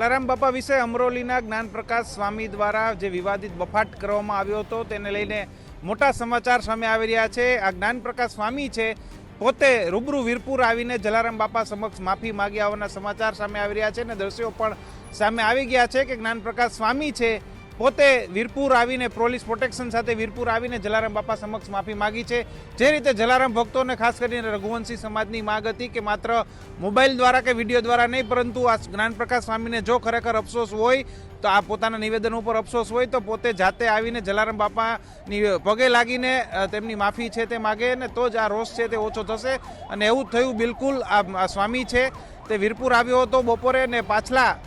જલારામ બાપા વિશે અમરોલીના જ્ઞાનપ્રકાશ સ્વામી દ્વારા જે વિવાદિત બફાટ કરવામાં આવ્યો હતો, તેને લઈને મોટા સમાચાર સામે આવી રહ્યા છે. આ જ્ઞાનપ્રકાશ સ્વામી છે, પોતે રૂબરૂ વીરપુર આવીને જલારામ બાપા સમક્ષ માફી માગી આવવાના સમાચાર સામે આવી રહ્યા છે અને દ્રશ્યો પણ સામે આવી ગયા છે કે જ્ઞાનપ્રકાશ સ્વામી છે પોતે વીરપુર આવીને પોલીસ પ્રોટેક્શન સાથે વીરપુર આવીને જલારામ બાપા સમક્ષ માફી માગી છે. જે રીતે જલારામ ભક્તોને ખાસ કરીને રઘુવંશી સમાજની માગ હતી કે માત્ર મોબાઈલ દ્વારા કે વીડિયો દ્વારા નહીં, પરંતુ આ જ્ઞાનપ્રકાશ સ્વામીને જો ખરેખર અફસોસ હોય, તો આ પોતાના નિવેદન ઉપર અફસોસ હોય, તો પોતે જાતે આવીને જલારામ બાપાની પગે લાગીને તેમની માફી છે તે માગે ને તો જ આ રોષ છે તે ઓછો થશે. અને એવું થયું બિલકુલ આ સ્વામી છે. તે વીરપુર આવ્યો હતો બપોરે ને પાછલા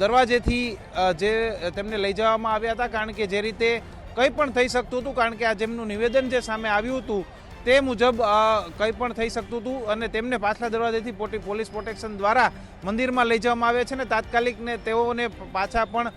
દરવાજેથી જે તેમને લઈ જવામાં આવ્યા હતા, કારણ કે જે રીતે કંઈ પણ થઈ શકતું હતું, કારણ કે આ જેમનું નિવેદન જે સામે આવ્યું હતું, તે મુજબ કંઈ પણ થઈ શકતું હતું અને તેમને પાછલા દરવાજેથી પોટી, પોલીસ પ્રોટેક્શન દ્વારા મંદિરમાં લઈ જવામાં આવે છે ને તાત્કાલિક ને તેઓને પાછા પણ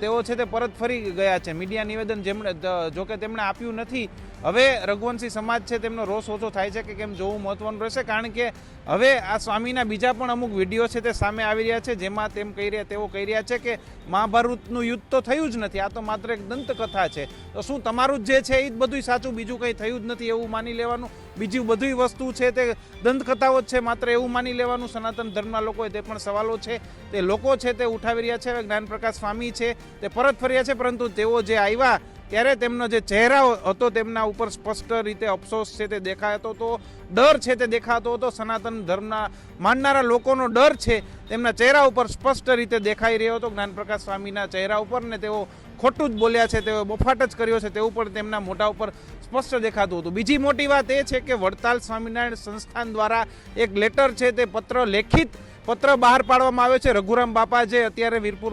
તેઓ છે તે પરત ફરી ગયા છે. મીડિયા નિવેદન જેમણે જોકે તેમણે આપ્યું નથી. હવે રઘુવંશી સમાજ છે તેમનો રોષ ઓછો થાય છે કે કેમ જોવું મહત્વનું રહેશે? કારણ કે હવે આ સ્વામીના બીજા પણ અમુક વીડિયો છે તે સામે આવી રહ્યા છે, જેમાં તેમ કહી રહ્યા, તેઓ કહી રહ્યા છે કે મહાભારતનું યુદ્ધ તો થયું જ નથી, આ તો માત્ર એક દંતકથા છે. તો શું તમારું જે છે એ જ બધું સાચું, બીજું કંઈ થયું જ નથી એવું માની લેવાનું? બીજું બધી વસ્તુ છે તે દંતકથાઓ જ છે, માત્ર એવું માની લેવાનું સનાતન ધર્મના લોકોએ તે પણ સવાલો છે. તે લોકો છે તે ઉઠાવી રહ્યા છે જ્ઞાનપ્રકાશ સ્વામી છે, તે પરત ફર્યા છે, પરંતુ તેઓ જે આવ્યા ત્યારે તેમનો જે ચહેરા હતો તેમના ઉપર સ્પષ્ટ રીતે અફસોસ છે તે દેખાતો હતો, ડર છે તે દેખાતો હતો, સનાતન ધર્મના માનનારા લોકોનો ડર છે તેમના ચહેરા ઉપર સ્પષ્ટ રીતે દેખાઈ રહ્યો હતો. જ્ઞાનપ્રકાશ સ્વામીના ચહેરા ઉપર ને તેઓ ખોટું જ બોલ્યા છે તેઓ બફાટ જ કર્યો છે, તેવું પણ તેમના મોઢા ઉપર સ્પષ્ટ દેખાતું હતું. બીજી મોટી વાત એ છે કે વડતાલ સ્વામિનારાયણ સંસ્થાન દ્વારા એક લેટર છે તે પત્ર લેખિત પત્ર બહાર પાડવામાં આવ્યો છે. રઘુરામ બાપા જે અત્યારે વીરપુર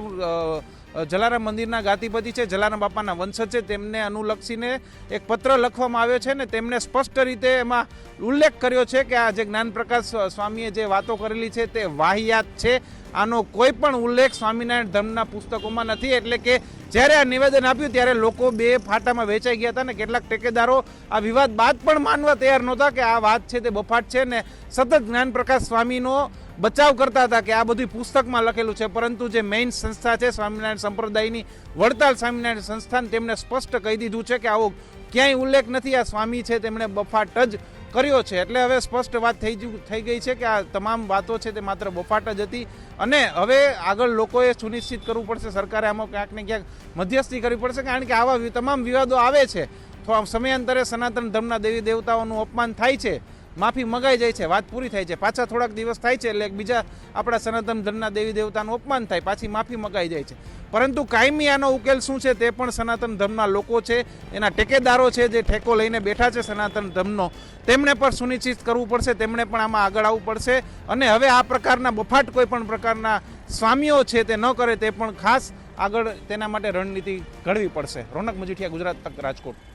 જલારામ મંદિરના ગાદીપતિ છે, જલારામ બાપાના વંશજ છે. તેમને અનુલક્ષીને એક પત્ર લખવામાં આવ્યો છે ને તેમણે સ્પષ્ટ રીતે એમાં ઉલ્લેખ કર્યો છે કે આ જે જ્ઞાનપ્રકાશ સ્વામીએ જે વાતો કરેલી છે તે વાહિયાત છે. આનો કોઈ પણ ઉલ્લેખ સ્વામિનારાયણ ધર્મના પુસ્તકોમાં નથી. એટલે કે જ્યારે આ નિવેદન આપ્યું ત્યારે લોકો બે ફાટામાં વેચાઈ ગયા હતા ને કેટલાક ટેકેદારો આ વિવાદ બાદ પણ માનવા તૈયાર નહોતા કે આ વાત છે તે બફાટ છે ને સતત જ્ઞાનપ્રકાશ સ્વામીનો બચાવ કરતા હતા કે આ બધું પુસ્તકમાં લખેલું છે. પરંતુ જે મેઇન સંસ્થા છે, સ્વામિનારાયણ સંપ્રદાયની વડતાલ સ્વામિનારાયણ સંસ્થાન તેમણે સ્પષ્ટ કહી દીધું છે કે આવો ક્યાંય ઉલ્લેખ નથી, આ સ્વામી છે તેમણે બફાટ જ કર્યો છે. એટલે હવે સ્પષ્ટ વાત થઈ થઈ ગઈ છે કે આ તમામ વાતો છે તે માત્ર બફાટ જ હતી. અને હવે આગળ લોકોએ સુનિશ્ચિત કરવું પડશે, સરકારે આમાં ક્યાંક ને ક્યાંક મધ્યસ્થી કરવી પડશે, કારણ કે આવા તમામ વિવાદો આવે છે. તો સમયાંતરે સનાતન ધર્મના દેવી દેવતાઓનું અપમાન થાય છે. માફી મગાઈ જાય છે, વાત પૂરી થાય છે. પાછા થોડાક દિવસ થાય છે એટલે બીજા આપણા સનાતન ધર્મના દેવી દેવતાનું અપમાન થાય, પાછી માફી મગાઈ જાય છે. પરંતુ કાયમી આનો ઉકેલ શું છે તે પણ સનાતન ધર્મના લોકો છે, એના ટેકેદારો છે જે ઠેકો લઈને બેઠા છે સનાતન ધર્મનો. તેમણે પણ સુનિશ્ચિત કરવું પડશે, તેમણે પણ આમાં આગળ આવવું પડશે. અને હવે આ પ્રકારના બફાટ કોઈ પણ પ્રકારના સ્વામીઓ છે તે ન કરે તે પણ ખાસ આગળ તેના માટે રણનીતિ ઘડવી પડશે. રોનક મજીઠિયા, ગુજરાત તક રાજકોટ.